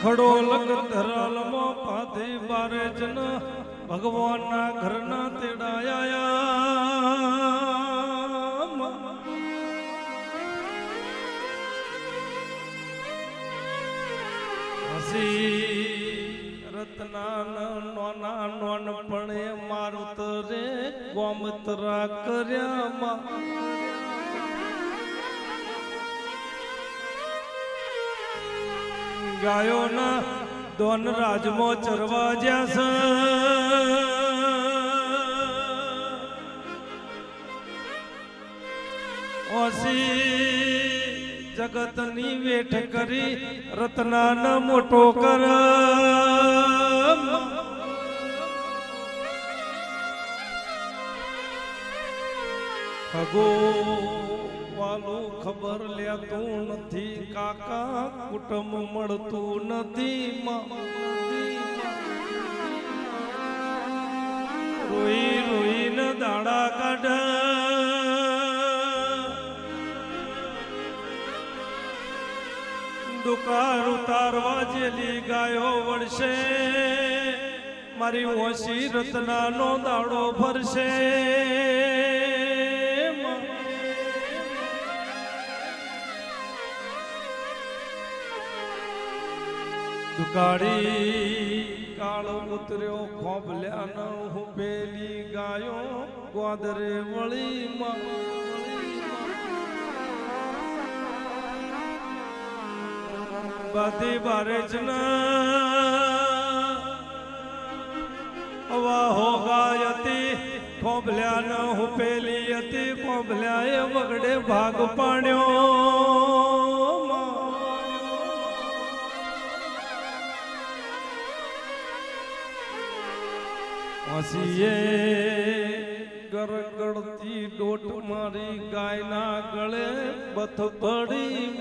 ખડો લગ ધરાલમો પાધે બારે જન ભગવાનના ઘરના તેડાયા હસી રત્નાન નોના નોનપણે મારુત રે ગોમતરા કર્યા ગાયોના દોન રાજમો ચરવા જ્યાં છે ઓસી જગતની વેઠ કરી રત્નાન મોટો કર. ખગો વાલું ખબર લેતું નથી. કાકા, કુટુંબ મળતું નથી. રોઈ રોઈને દાડા કાઢ. દુકાળ ઉતારવા જેલી ગાયો વળશે. મારી ઓછી રત્નાનો દાડો ભરશે. દુકાળી કાળો ઉતર્યો ખોબલ્યા હું પેલી ગાયો ગોદરે વળી બધી બારે જ હવા હો ગાય હતી ખોબલ્યા ન હું પેલી હતી ખોબલ્યા એ વગડે ભાગ પાડ્યો. હસીએ. ગરગડતી ડોટ મારી ગાયના ગળે બથપડી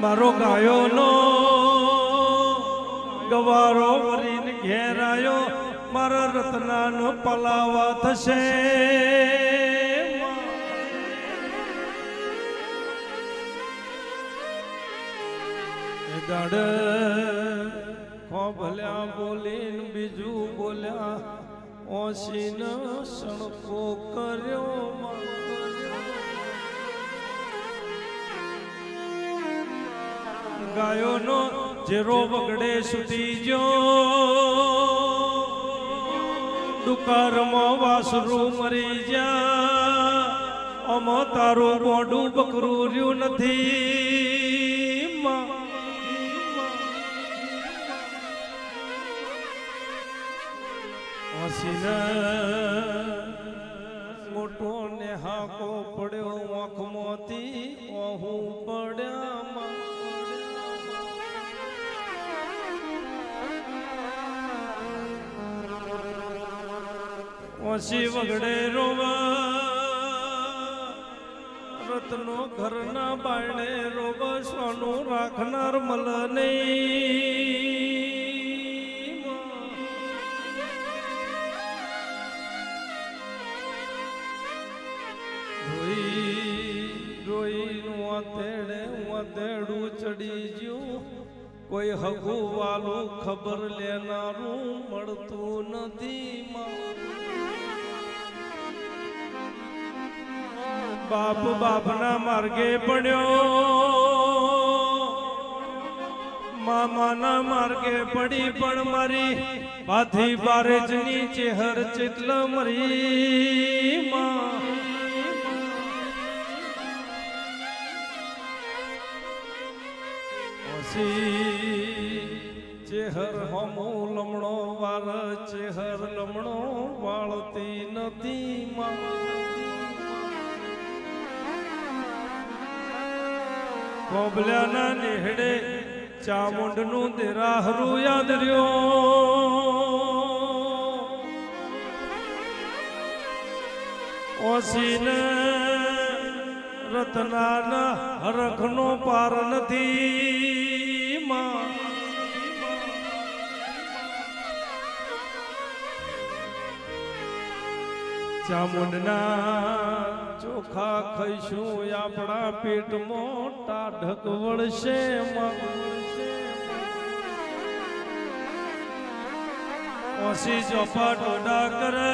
મારો ગાયોનો ગવારો વરીને ઘેરાયો. મારા રત્નાનો પલાવા થશે. એ દાડ ભલ્યા બોલીને બીજું બોલ્યા, ઓશીન સણકો કર્યો, ગાયોનો જેરો વગડે સુધી જો દુકારમાં વાસરું મરી જા અમ તારું મોઢું બકરું રહ્યું નથી. મોટો ને હાકો પડ્યો આંખમાંથી ઓહું પડ્યા વગડે રોવા રત્નો ઘરના બાયણે રોવા, સોનું રાખનાર મલ નહીં. વાતેડું ચડી જ્યું. કોઈ હગુ વાલું ખબર લેનારું મળતું નથી બાપ બાપના માર્ગે પડ્યો. મામાના માર્ગે પડી પણ મારી. પાથી બારેજની ચેહર ચેટલ મરી. માં ઓસી ચેહર હમો લમણો વાળ, ચેહર લમણો વાળતી નથી માં કોબલ્યાના નેહડે ચામુંડનું દેરાહરું યાદ રહ્યો. ઓસીને રતનાના હરખનો પાર નથી. ચામુંડના ચોખા ખાઈશું, આપણા પેટમાં ટાઢક વળશે માં. ઓસી ચોપાટો ટોડા કરે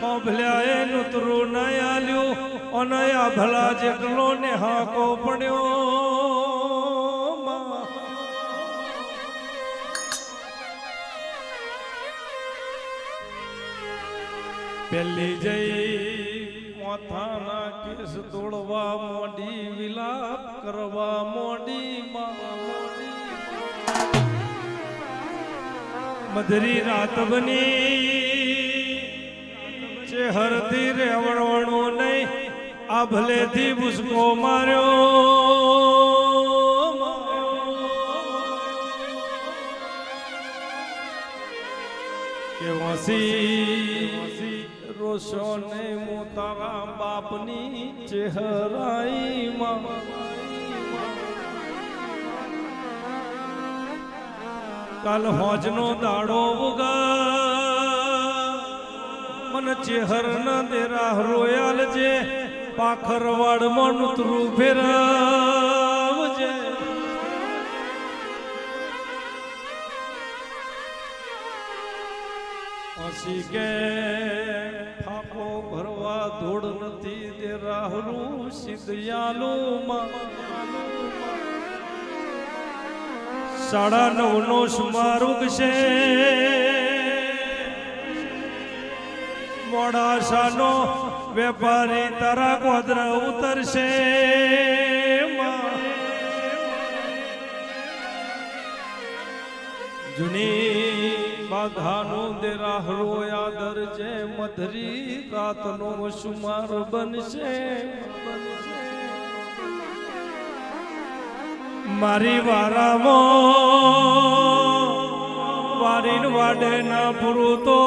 કોભલ્યા એ નુતરું નયા આલ્યું અનયા ભલા જેટલો ને હાકો પડ્યો પેલી જઈ મોથાના કેસ તોડવા મોડી, વિલાપ કરવા મોડી. મધરી રાત બની. ચેહરથી રેવણવણું નહીં. આ ભલેથી ભૂસકો માર્યો. કે વસી રોશો હું તારા બાપની ચહેરાઈમાં કાલ હોજનો દાડો ઉગા મન ચેહર ન દેરા રોયાલ જે પાખરવાડ મનુતરું ફેરવજે કે ફાફો ભરવા ધૂળ નથી તે રાહરું સિદ્ધિયાલું સાડા નવ નો સુમારુગ છે મોડાસાનો વેપારી તારા ગોદર ઉતરશે. જૂની બાધાનું દેરાહરો યાદર છે મધરી રાતનો સુમાર બનશે. મારી વારામાં વારીન વાડે ના પૂરું તો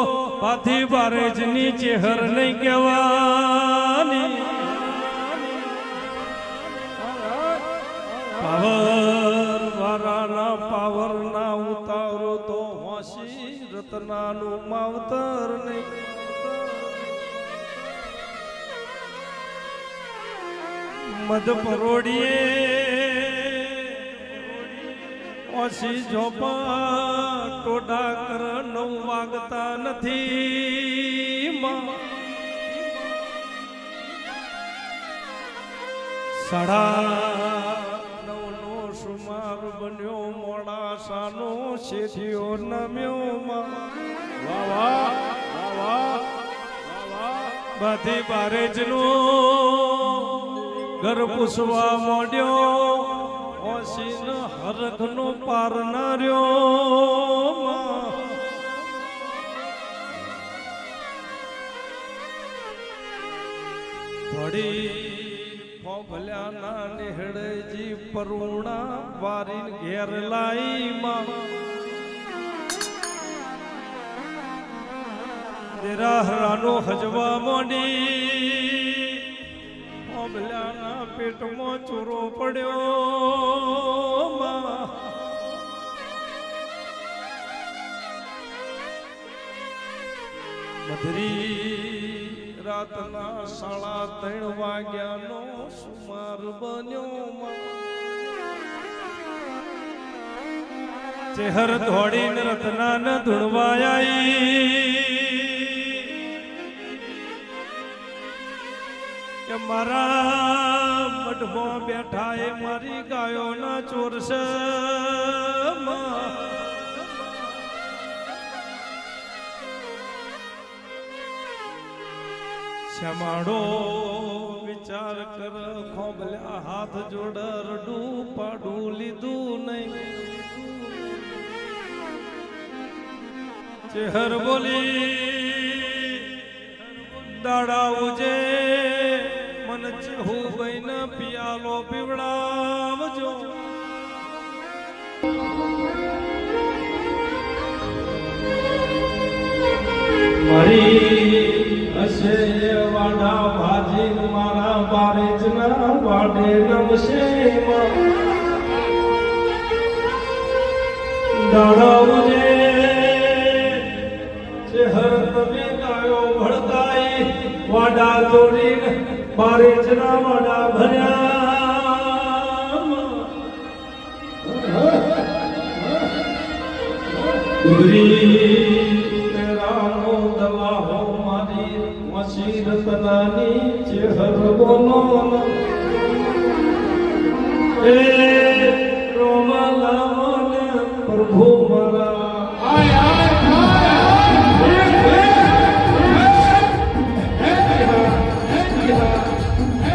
પાથી બારેજની ચેહર નહીં કહેવાની રતનાનું માવતર નહીં મધ પરોડીએ ઓછી ઝોપા ટોડા કર નવ વાગતા નથી. સાડા સુમાર બન્યો મોડાસાનો શેઠિયો નમ્યો. બધી બારેજનો ઘર પૂછવા મોડ્યો. ઓસીન હરખનો પારનાર્યો થોડી ફોભલ્યાના નિહળેજી પરુણા વારીન ઘેર લાઈ માં દેરાહરાનો હજવા મોડી મોગલ્યાના પેટમાં ચોરો પડ્યો માં. મધરી રાતના સાડા ત્રણ વાગ્યાનો સુમાર બન્યો ચહેર ધોડીને રત્ના ન ધૂણવાઈ કે મારા મઢમાં બેઠા એ મારી ગાયોના ચોરસ શ્યામાડો વિચાર કર. ખોબલ્યા હાથ જોડ, રડું પાડું લીધું નહીં. ચહેર બોલી, દાડા ઉજે. મન ચહુ બૈન પિયાલો પીવડાવજો. મારી હશે વાડા ભાજી મારા બારેજ ના વાડે નમશે દાડા ઉજે ચેહર તમે ગાયો ભળતાઈ વાડ તોડીને બારે ના વાડા ભર્યા. ગુરી મસી રતનાની ચેહર બોલો એ